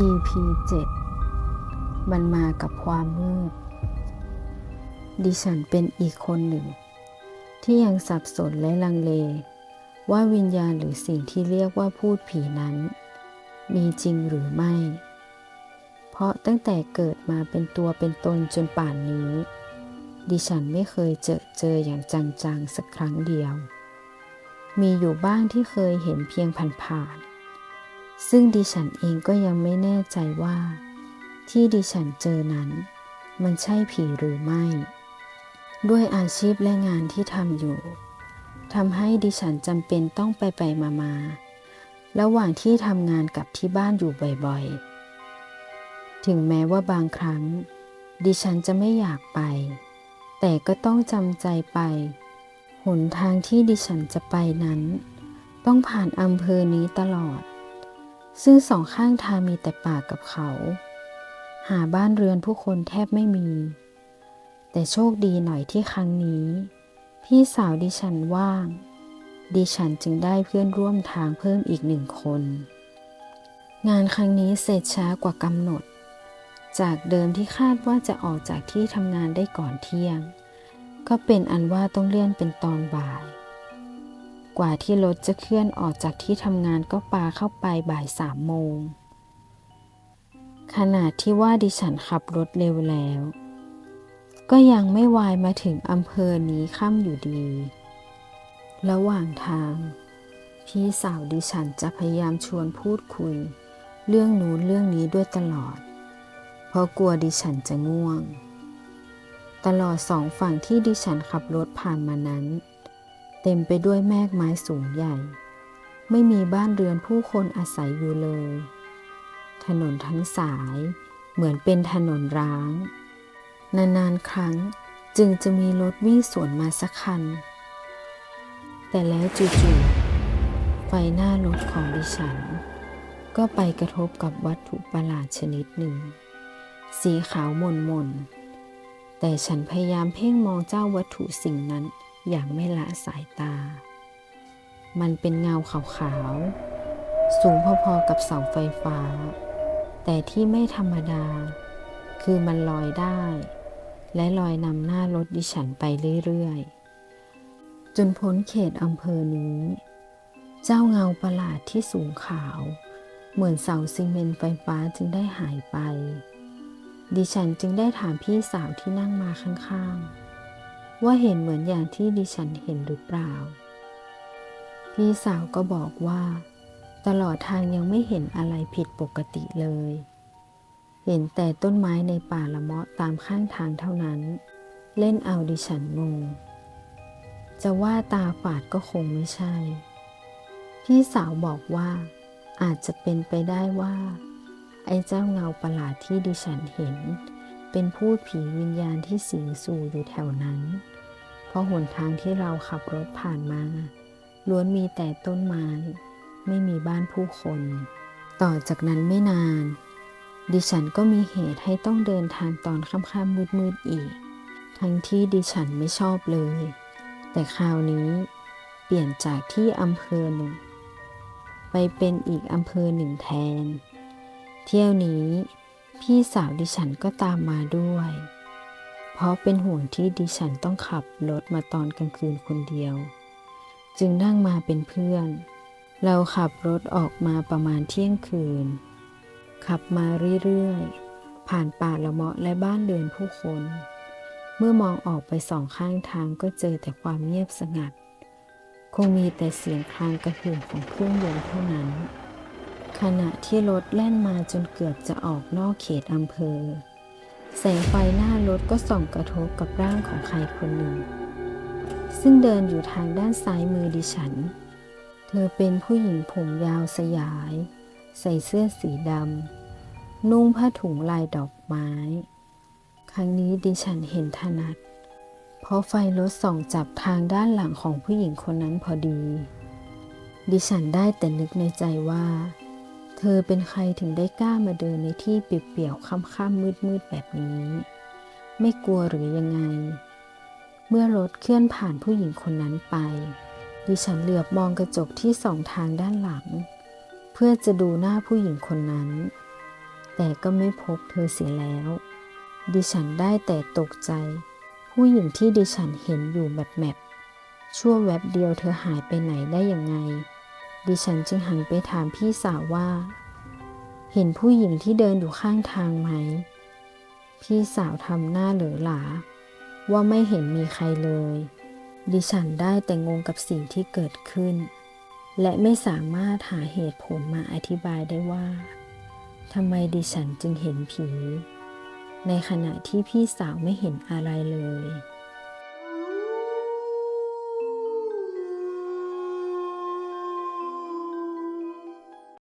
EP 7 มันมากับความมืด ดิฉันเป็นอีกคนหนึ่ง ที่ยังสับสนและลังเล ว่าวิญญาณหรือสิ่งที่เรียกว่าพูดผีนั้น มีจริงหรือไม่ เพราะตั้งแต่เกิดมาเป็นตัวเป็นตนจนป่านนี้ ดิฉันไม่เคยเจอเจออย่างจังๆสักครั้งเดียว มีอยู่บ้างที่เคยเห็นเพียงผ่านๆ ซึ่งดิฉันเองก็ยังไม่แน่ใจว่า ที่ดิฉันเจอนั้น มันใช่ผีหรือไม่ ด้วยอาชีพและงานที่ทำอยู่ทำให้ดิฉันจำเป็นต้องไปไปมามาๆระหว่างที่ทำงานกับที่บ้านอยู่บ่อยๆ ถึงแม้ว่าบางครั้ง ดิฉันจะไม่อยากไป แต่ก็ต้องจำใจไป หนทางที่ดิฉันจะไปนั้น ต้องผ่านอำเภอนี้ตลอด ซึ่งสองข้างทางมีแต่ป่ากับเขา หาบ้านเรือนผู้คนแทบไม่มี แต่โชคดีหน่อยที่ครั้งนี้ พี่สาวดิฉันว่าง ดิฉันจึงได้เพื่อนร่วมทางเพิ่มอีกหนึ่งคน งานครั้งนี้เสร็จช้ากว่ากำหนด จากเดิมที่คาดว่าจะออกจากที่ทำงานได้ก่อนเที่ยง ก็เป็นอันว่าต้องเลื่อนเป็นตอนบ่าย กว่าที่รถจะเคลื่อนออกจากที่ทำงานก็ปาเข้าไปบ่ายสามโมง ขนาดที่ว่าดิฉันขับรถเร็วแล้ว ก็ยังไม่วายมาถึงอำเภอนี้ค่ำอยู่ดี ระหว่างทาง พี่สาวดิฉันจะพยายามชวนพูดคุย เรื่องนู้นเรื่องนี้ด้วยตลอด เพราะกลัวดิฉันจะง่วง ตลอดสองฝั่งที่ดิฉันขับรถผ่านมานั้น เต็มไปด้วยแมกไม้สูงใหญ่ ไม่มีบ้านเรือนผู้คนอาศัยอยู่เลย ถนนทั้งสายเหมือนเป็นถนนร้าง นานๆครั้งจึงจะมีรถวิ่งสวนมาสักคัน แต่แล้วจู่ๆไฟหน้ารถของดิฉัน ก็ไปกระทบกับวัตถุประหลาดชนิดหนึ่ง สีขาวมนมนๆแต่ฉันพยายามเพ่งมองเจ้าวัตถุสิ่งนั้น อย่างไม่ละสายตา มันเป็นเงาขาวๆ สูงพอๆกับเสาไฟฟ้า แต่ที่ไม่ธรรมดา คือมันลอยได้ และลอยนำหน้ารถดิฉันไปเรื่อยๆ จนพ้นเขตอำเภอนี้ เจ้าเงาประหลาดที่สูงขาว เหมือนเสาซีเมนต์ไฟฟ้าจึงได้หายไป ดิฉันจึงได้ถามพี่สาวที่นั่งมาข้างๆ ว่าเห็นเหมือนอย่างที่ดิฉันเห็นหรือเปล่า พี่สาวก็บอกว่า ตลอดทางยังไม่เห็นอะไรผิดปกติเลย เห็นแต่ต้นไม้ในป่าละเมาะตามข้างทางเท่านั้น เล่นเอาดิฉันงง จะว่าตาฝาดก็คงไม่ใช่ พี่สาวบอกว่า อาจจะเป็นไปได้ว่า ไอ้เจ้าเงาประหลาดที่ดิฉันเห็นเป็นพูดผีวิญญาณที่สิงสู่อยู่แถวนั้น เพราะหนทางที่เราขับรถผ่านมาล้วนมีแต่ต้นไม้ ไม่มีบ้านผู้คน ต่อจากนั้นไม่นาน ดิฉันก็มีเหตุให้ต้องเดินทางตอนค่ำๆมืดๆอีก ทั้งที่ดิฉันไม่ชอบเลย แต่คราวนี้เปลี่ยนจากที่อำเภอหนึ่ง ไปเป็นอีกอำเภอหนึ่งแทน เที่ยวนี้พี่สาวดิฉันก็ตามมาด้วย ราะเป็นห่วงที่ดิฉันต้องขับรถมาตอนกลางคืนคนเดียว จึงนั่งมาเป็นเพื่อน เราขับรถออกมาประมาณเที่ยงคืน ขับมาเรื่อยๆ ผ่านป่าละเมาะและบ้านเรือนผู้คน เมื่อมองออกไปสองข้างทางก็เจอแต่ความเงียบสงัด คงมีแต่เสียงคลางกระหึ่มของเครื่องยนต์เท่านั้น ขณะที่รถแล่นมาจนเกือบจะออกนอกเขตอำเภอ แสงไฟหน้ารถก็ส่องกระทบกับร่างของใครคนหนึ่ง ซึ่งเดินอยู่ทางด้านซ้ายมือดิฉัน เธอเป็นผู้หญิงผมยาวสยาย ใส่เสื้อสีดำนุ่งผ้าถุงลายดอกไม้ ครั้งนี้ดิฉันเห็นถนัด เพราะไฟรถส่องจับทางด้านหลังของผู้หญิงคนนั้นพอดี ดิฉันได้แต่นึกในใจว่า เธอเป็นใครถึงได้กล้ามาเดินในที่เปียวๆค่ำๆมืดๆแบบนี้ ไม่กลัวหรือยังไง เมื่อรถเคลื่อนผ่านผู้หญิงคนนั้นไป ดิฉันเหลือบมองกระจกที่สองทางด้านหลัง เพื่อจะดูหน้าผู้หญิงคนนั้น แต่ก็ไม่พบเธอเสียแล้ว ดิฉันได้แต่ตกใจ ผู้หญิงที่ดิฉันเห็นอยู่แบบแมปชั่วแวบเดียวเธอหายไปไหนได้ยังไง ดิฉันจึงหันไปถามพี่สาวว่า เห็นผู้หญิงที่เดินอยู่ข้างทางไหม พี่สาวทำหน้าเหลือหลา ว่าไม่เห็นมีใครเลย ดิฉันได้แต่งงกับสิ่งที่เกิดขึ้น และไม่สามารถหาเหตุผลมาอธิบายได้ว่าทำไมดิฉันจึงเห็นผี ในขณะที่พี่สาวไม่เห็นอะไรเลย